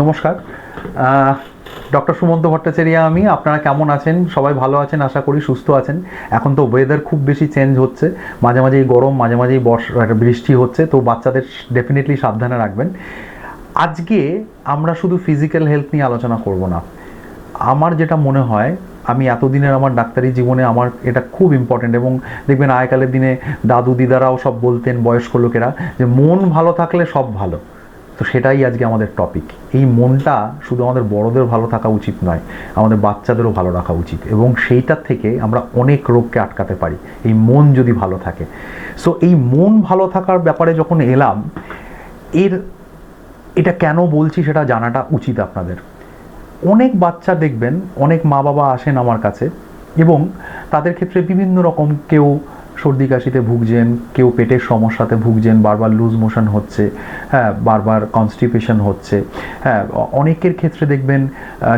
নমস্কার। ডক্টর সুমন্ত ভট্টাচার্য, আমি। আপনারা কেমন আছেন? সবাই ভালো আছেন? আশা করি সুস্থ আছেন। এখন তো ওয়েদার খুব বেশি চেঞ্জ হচ্ছে। মাঝে মাঝেই গরম, মাঝে মাঝেই বর্ষা বৃষ্টি হচ্ছে। তো বাচ্চাদের ডেফিনেটলি সাবধানে রাখবেন। আজকে আমরা শুধু ফিজিক্যাল হেলথ নিয়ে আলোচনা করব না। আমার যেটা মনে হয়, আমি এতদিনের আমার ডাক্তারি জীবনে আমার এটা খুব ইম্পর্টেন্ট এবং দেখবেন আগেকালের দিনে দাদু দিদারাও সব বলতেন বয়স্ক লোকেরা যে মন ভালো থাকলে সব ভালো। তো সেটাই আজকে আমাদের টপিক এই মনটা শুধু আমাদের বড়দের ভালো থাকা উচিত নয়, আমাদের বাচ্চাদেরও ভালো রাখা উচিত এবং সেইটার থেকে আমরা অনেক রোগকে আটকাতে পারি। এই মন যদি ভালো থাকে। সো এই মন ভালো থাকার ব্যাপারে যখন এলাম, এর, এটা কেন বলছি সেটা জানাটা উচিত আপনাদের। অনেক বাচ্চা দেখবেন, অনেক মা বাবা আসেন আমার কাছে এবং তাদের ক্ষেত্রে বিভিন্ন রকম কেউ সর্দি কাশিতে ভুগছেন, কেউ পেটের সমস্যাতে ভুগছেন, বারবার লুজ মোশন হচ্ছে হ্যাঁ বারবার কনস্টিপেশন হচ্ছে হ্যাঁ অনেকের ক্ষেত্রে দেখবেন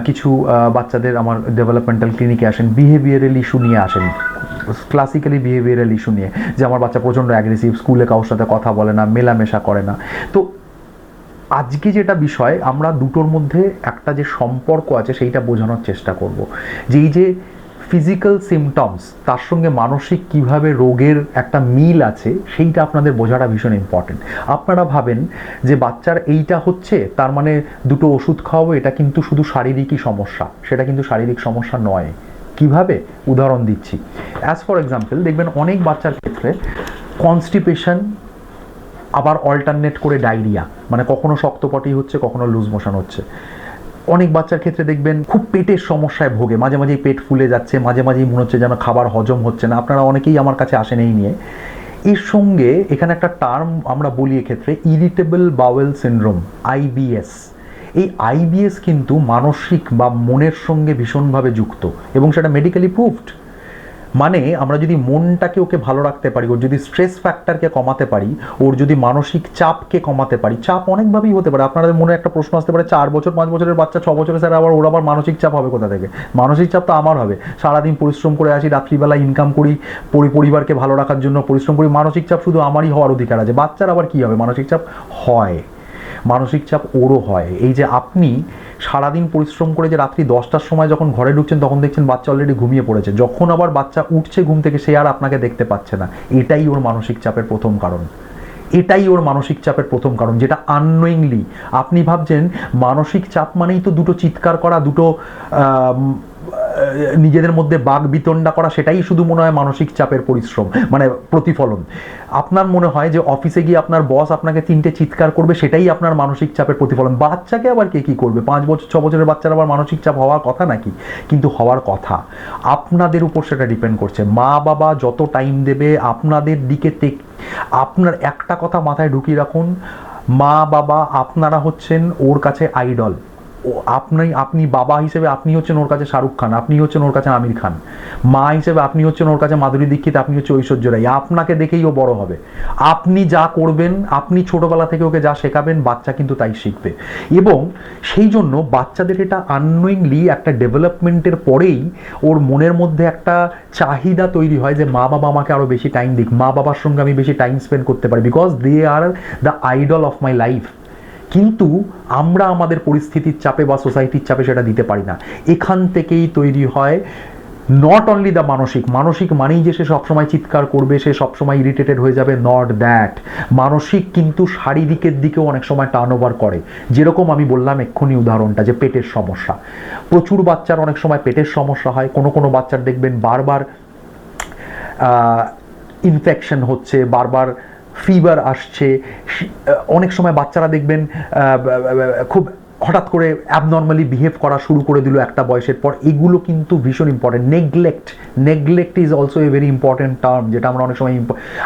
কিছু বাচ্চাদের আমার ডেভেলপমেন্টাল ক্লিনিকে আসেন বিহেভিয়ারাল ইস্যু নিয়ে আসেন ক্লাসিক্যালি বিহেভিয়ারাল ইস্যু নিয়ে, যে আমার বাচ্চা প্রচণ্ড অ্যাগ্রেসিভ স্কুলে কারোর সাথে কথা বলে না, মেলামেশা করে না। তো আজকে যেটা বিষয়, আমরা দুটোর মধ্যে একটা যে সম্পর্ক আছে, সেইটা বোঝানোর চেষ্টা করব। যে এই যে ফিজিক্যাল সিমটমস তার সঙ্গে মানসিক কীভাবে রোগের একটা মিল আছে, সেইটা আপনাদের বোঝাটা ভীষণ ইম্পর্টেন্ট আপনারা ভাবেন যে বাচ্চার এইটা হচ্ছে, তার মানে দুটো ওষুধ খাওয়াবো, এটা কিন্তু শুধু শারীরিকই সমস্যা, সেটা কিন্তু শারীরিক সমস্যা নয়। কীভাবে? উদাহরণ দিচ্ছি। অ্যাজ ফর এক্সাম্পল দেখবেন অনেক বাচ্চার ক্ষেত্রে কনস্টিপেশন আবার অল্টারনেট করে ডায়রিয়া মানে কখনো শক্তপটি হচ্ছে, কখনো লুজ মোশন হচ্ছে। অনেক বাচ্চার ক্ষেত্রে দেখবেন খুব পেটের সমস্যায় ভোগে। মাঝে মাঝেই পেট ফুলে যাচ্ছে, মাঝে মাঝেই মনে হচ্ছে যেন খাবার হজম হচ্ছে না। আপনারা অনেকেই আমার কাছে আসেন এই নিয়ে। এর সঙ্গে এখানে একটা টার্ম আমরা বলি এক্ষেত্রে, ইরিটেবল বাওয়েল সিন্ড্রোম আইবিএস এই আইবিএস কিন্তু মানসিক বা মনের সঙ্গে ভীষণভাবে যুক্ত এবং সেটা মেডিকেলি প্রুভড মানে আমরা যদি মনটাকে ওকে ভালো রাখতে পারি, ওর যদি স্ট্রেস ফ্যাক্টরকে কমাতে পারি, ওর যদি মানসিক চাপকে কমাতে পারি, চাপ অনেকভাবেই হতে পারে। আপনাদের মনে একটা প্রশ্ন আসতে পারে, চার বছর, পাঁচ বছরের বাচ্চা, ছ বছরের স্যার, আবার ওর আবার মানসিক চাপ হবে কোথা থেকে? মানসিক চাপ তো আমার হবে। সারাদিন পরিশ্রম করে আসি, রাত্রিবেলা ইনকাম করি, পরি- পরিবারকে ভালো রাখার জন্য পরিশ্রম করি। মানসিক চাপ শুধু আমারই হওয়ার অধিকার আছে। বাচ্চার আবার কি হবে? মানসিক চাপ হয়। মানসিক চাপ ওরও হয়। এই যে আপনি সারাদিন পরিশ্রম করে যে রাত্রি দশটার সময় যখন ঘরে ঢুকছেন, তখন দেখছেন বাচ্চা অলরেডি ঘুমিয়ে পড়েছে। যখন আবার বাচ্চা উঠছে ঘুম থেকে, সে আর আপনাকে দেখতে পাচ্ছে না। এটাই ওর মানসিক চাপের প্রথম কারণ। এটাই ওর মানসিক চাপের প্রথম কারণ, যেটা আননোয়িংলি আপনি ভাবছেন, মানসিক চাপ মানেই তো দুটো চিৎকার করা, দুটো নিজেদের মধ্যে বাঘ বিতণ্ডা করা, সেটাই শুধু মনে হয় মানসিক চাপের পরিশ্রম মানে প্রতিফলন। আপনার মনে হয় যে অফিসে গিয়ে আপনার বস আপনাকে তিনটে চিৎকার করবে, সেটাই আপনার মানসিক চাপের প্রতিফলন। বাচ্চাকে আবার কে কী করবে? পাঁচ বছর, ছ বছরের বাচ্চার আবার মানসিক চাপ হওয়ার কথা নাকি? কিন্তু হওয়ার কথা, আপনাদের উপর সেটা ডিপেন্ড করছে। মা বাবা যত টাইম দেবে, আপনাদের দিকে আপনার একটা কথা মাথায় ঢুকিয়ে রাখুন, মা বাবা আপনারা হচ্ছেন ওর কাছে আইডল ও আপনি আপনি বাবা হিসেবে আপনি হচ্ছেন ওর কাছে শাহরুখ খান, আপনি হচ্ছেন ওর কাছে আমির খান। মা হিসেবে আপনি হচ্ছেন ওর কাছে মাধুরী দীক্ষিত, আপনি হচ্ছে ঐশ্বর্য রাই আপনাকে দেখেই ও বড় হবে। আপনি যা করবেন, আপনি ছোটবেলা থেকে ওকে যা শেখাবেন, বাচ্চা কিন্তু তাই শিখবে। এবং সেই জন্য বাচ্চাদের এটা আননোয়িংলি একটা ডেভেলপমেন্টের পরেই ওর মনের মধ্যে একটা চাহিদা তৈরি হয় যে মা বাবা আমাকে আরও বেশি টাইম দিক, মা বাবার সঙ্গে আমি বেশি টাইম স্পেন্ড করতে পারি because they are the idol of my life কিন্তু আমরা আমাদের পরিস্থিতির চাপে বা সোসাইটির চাপে সেটা দিতে পারি না। এখান থেকেই তৈরি হয় নট অনলি দ্য মানসিক মানসিক মানেই যে সে সবসময় চিৎকার করবে, সে সবসময় ইরিটেটেড হয়ে যাবে নট দ্যাট মানসিক কিন্তু শারীরিকের দিকেও অনেক সময় টার্ন ওভার করে। যেরকম আমি বললাম এক্ষুনি উদাহরণটা যে পেটের সমস্যা। প্রচুর বাচ্চার অনেক সময় পেটের সমস্যা হয়। কোনো কোনো বাচ্চার দেখবেন বারবার ইনফেকশন হচ্ছে, বারবার ফিভার আসছে অনেক সময় বাচ্চারা দেখবেন খুব হঠাৎ করে অ্যাবনর্মালি বিহেভ করা শুরু করে দিল একটা বয়সের পর। এগুলো কিন্তু ভীষণ important neglect neglect is also a very important term যেটা আমরা অনেক সময়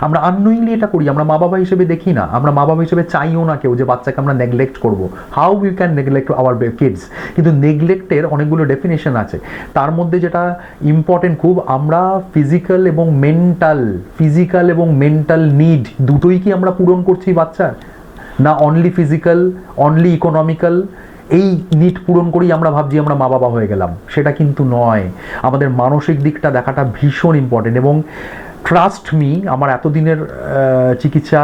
আমরা আননোয়িংলি এটা করি, আমরা মা বাবা হিসেবে দেখি না। আমরা মা বাবা হিসেবে চাইও না কেউ যে বাচ্চাকে আমরা নেগলেক্ট করব। How you can neglect our kids কিন্তু নেগলেক্টের অনেকগুলো ডেফিনেশন আছে। তার মধ্যে যেটা ইম্পর্টেন্ট খুব আমরা ফিজিক্যাল এবং মেন্টাল ফিজিক্যাল এবং মেন্টাল নিড দুটোই কি আমরা পূরণ করছি বাচ্চার? না অনলি ফিজিক্যাল অনলি ইকোনমিক্যাল এই নিট পূরণ করেই আমরা ভাবছি আমরা মা বাবা হয়ে গেলাম। সেটা কিন্তু নয়। আমাদের মানসিক দিকটা দেখাটা ভীষণ ইম্পর্টেন্ট এবং ট্রাস্ট মি আমার এতদিনের চিকিৎসা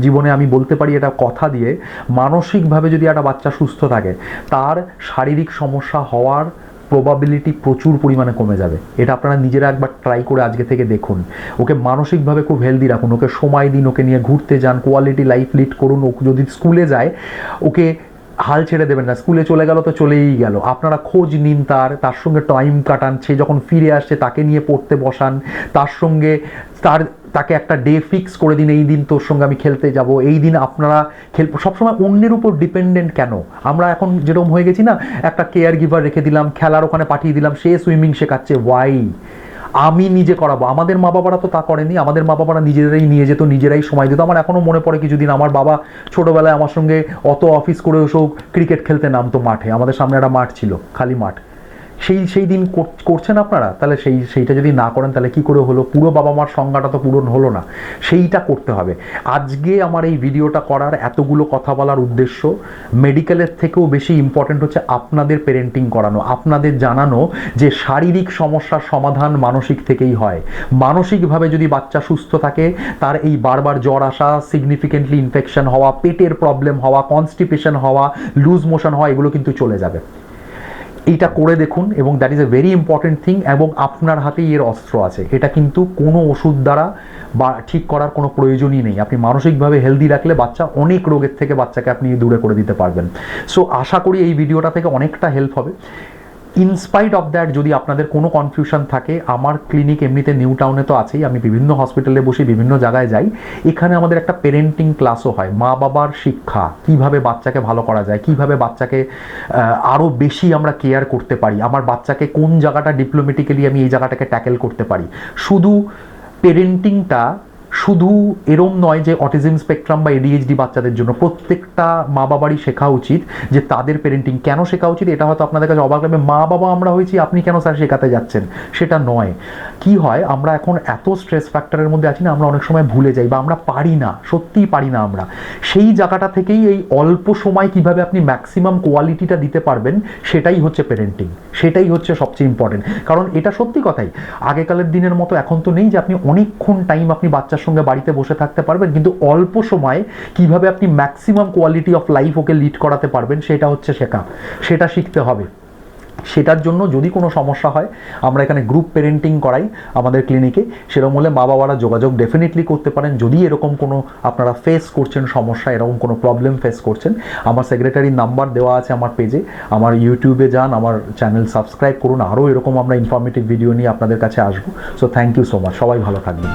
জীবনে আমি বলতে পারি এটা কথা দিয়ে, মানসিকভাবে যদি একটা বাচ্চা সুস্থ থাকে, তার শারীরিক সমস্যা হওয়ার প্রবাবিলিটি প্রচুর পরিমাণে কমে যাবে। এটা আপনারা নিজেরা একবার ট্রাই করে আজকে থেকে দেখুন। ওকে মানসিকভাবে খুব হেলদি রাখুন, ওকে সময় দিন, ওকে নিয়ে ঘুরতে যান কোয়ালিটি লাইফ লিড করুন, ও যদি স্কুলে যায়, ওকে হাল ছেড়ে দেবেন না। স্কুলে চলে গেল তো চলেই গেল। আপনারা খোঁজ নিন তার তার সঙ্গে টাইম কাটান, সে যখন ফিরে আসছে, তাকে নিয়ে পড়তে বসান, তার সঙ্গে তার তাকে একটা ডে ফিক্স করে দিন, এই দিন তোর সঙ্গে আমি খেলতে যাব, এই দিন আপনারা খেল সবসময় অন্যের উপর ডিপেন্ডেন্ট কেন? আমরা এখন যেরকম হয়ে গেছি না, একটা কেয়ার গিভার রেখে দিলাম, খেলার ওখানে পাঠিয়ে দিলাম, সে সুইমিং শেখাচ্ছে ওয়াই আমি নিজে করাবো। আমাদের মা বাবারা তো তা করেনি, আমাদের মা বাবারা নিজেরাই নিয়ে যেত, নিজেরাই সময় দিত। আমার এখনও মনে পড়ে কিছুদিন আমার বাবা ছোটবেলায় আমার সঙ্গে অত অফিস করে এসেও ক্রিকেট খেলতে নামতো মাঠে। আমাদের সামনে একটা মাঠ ছিল, খালি মাঠ। সেই সেই দিন কর- করছেন আপনারা? তাহলে সেই, সেইটা যদি না করেন, তাহলে কি করে হলো? পুরো বাবা মার সংজ্ঞাটা তো পূরণ হলো না। সেইটা করতে হবে। আজকে আমার এই ভিডিওটা করার এতগুলো কথা বলার উদ্দেশ্য, মেডিকেলের থেকেও বেশি ইম্পর্টেন্ট হচ্ছে আপনাদের পেরেন্টিং করানো, আপনাদের জানানো যে শারীরিক সমস্যার সমাধান মানসিক থেকেই হয়। মানসিকভাবে যদি বাচ্চা সুস্থ থাকে, তার এই বারবার জ্বর আসা সিগনিফিকেন্টলি ইনফেকশন হওয়া, পেটের প্রবলেম হওয়া কনস্টিপেশন হওয়া লুজ মোশন হওয়া, এগুলো কিন্তু চলে যাবে। এইটা করে দেখুন এবং that is a very important thing এবং আপনার হাতেই এর অস্ত্র আছে। এটা কিন্তু কোনো ওষুধ দ্বারা বা ঠিক করার কোনো প্রয়োজনই নেই। আপনি মানসিকভাবে হেলদি রাখলে বাচ্চা অনেক রোগের থেকে বাচ্চাকে আপনি দূরে করে দিতে পারবেন। সো আশা করি এই ভিডিওটা থেকে অনেকটা হেল্প হবে। ইনস্পাইট অফ দ্যাট যদি আপনাদের কোনো কনফিউশন থাকে, আমার ক্লিনিক এমনিতে নিউ টাউনে তো আছেই, আমি বিভিন্ন হসপিটালে বসে, বিভিন্ন জায়গায় যাই, এখানে আমাদের একটা পেরেন্টিং ক্লাসও হয়, মা বাবার শিক্ষা, কীভাবে বাচ্চাকে ভালো করা যায়, কীভাবে বাচ্চাকে আরও বেশি আমরা কেয়ার করতে পারি, আমার বাচ্চাকে কোন জায়গাটা ডিপ্লোমেটিক্যালি আমি এই জায়গাটাকে ট্যাকেল করতে পারি। শুধু পেরেন্টিংটা শুধু এরম নয় যে অটিজম স্পেকট্রাম বা এডিএইচডি বাচ্চাদের জন্য, প্রত্যেকটা মা বাবারই শেখা উচিত যে তাদের পেরেন্টিং কেন শেখা উচিত, এটা হয়তো আপনাদের কাছে অবাক লাগবে, মা বাবা আমরা হয়েছি, আপনি কেন স্যার শেখাতে যাচ্ছেন? সেটা নয়। কি হয়, আমরা এখন এত স্ট্রেস ফ্যাক্টরের মধ্যে আছি না, আমরা অনেক সময় ভুলে যাই বা আমরা পারি না, সত্যিই পারি না আমরা। সেই জায়গাটা থেকেই এই অল্প সময় কীভাবে আপনি ম্যাক্সিমাম কোয়ালিটিটা দিতে পারবেন, সেটাই হচ্ছে পেরেন্টিং সেটাই হচ্ছে সবচেয়ে ইম্পর্টেন্ট কারণ এটা সত্যি কথাই, আগেকালের দিনের মতো এখন তো নেই যে আপনি অনেকক্ষণ টাইম আপনি বাচ্চার সঙ্গে বাড়িতে বসে থাকতে পারবেন, কিন্তু অল্প সময়ে কীভাবে আপনি maximum quality of life okay lead করাতে পারবেন সেটা হচ্ছে শেখা। সেটা শিখতে হবে। সেটার জন্য যদি কোনো সমস্যা হয়, আমরা এখানে গ্রুপ পেরেন্টিং করাই আমাদের ক্লিনিকে সেরকম হলে মা বাবারা যোগাযোগ ডেফিনেটলি করতে পারেন। যদি এরকম কোনো আপনারা ফেস করছেন সমস্যা, এরকম কোনো প্রবলেম ফেস করছেন, আমার সেক্রেটারির নাম্বার দেওয়া আছে আমার পেজে আমার ইউটিউবে যান, আমার চ্যানেল সাবস্ক্রাইব করুন। আরও এরকম আমরা ইনফরমেটিভ ভিডিও নিয়ে আপনাদের কাছে আসব। So thank you so much সবাই ভালো থাকবেন।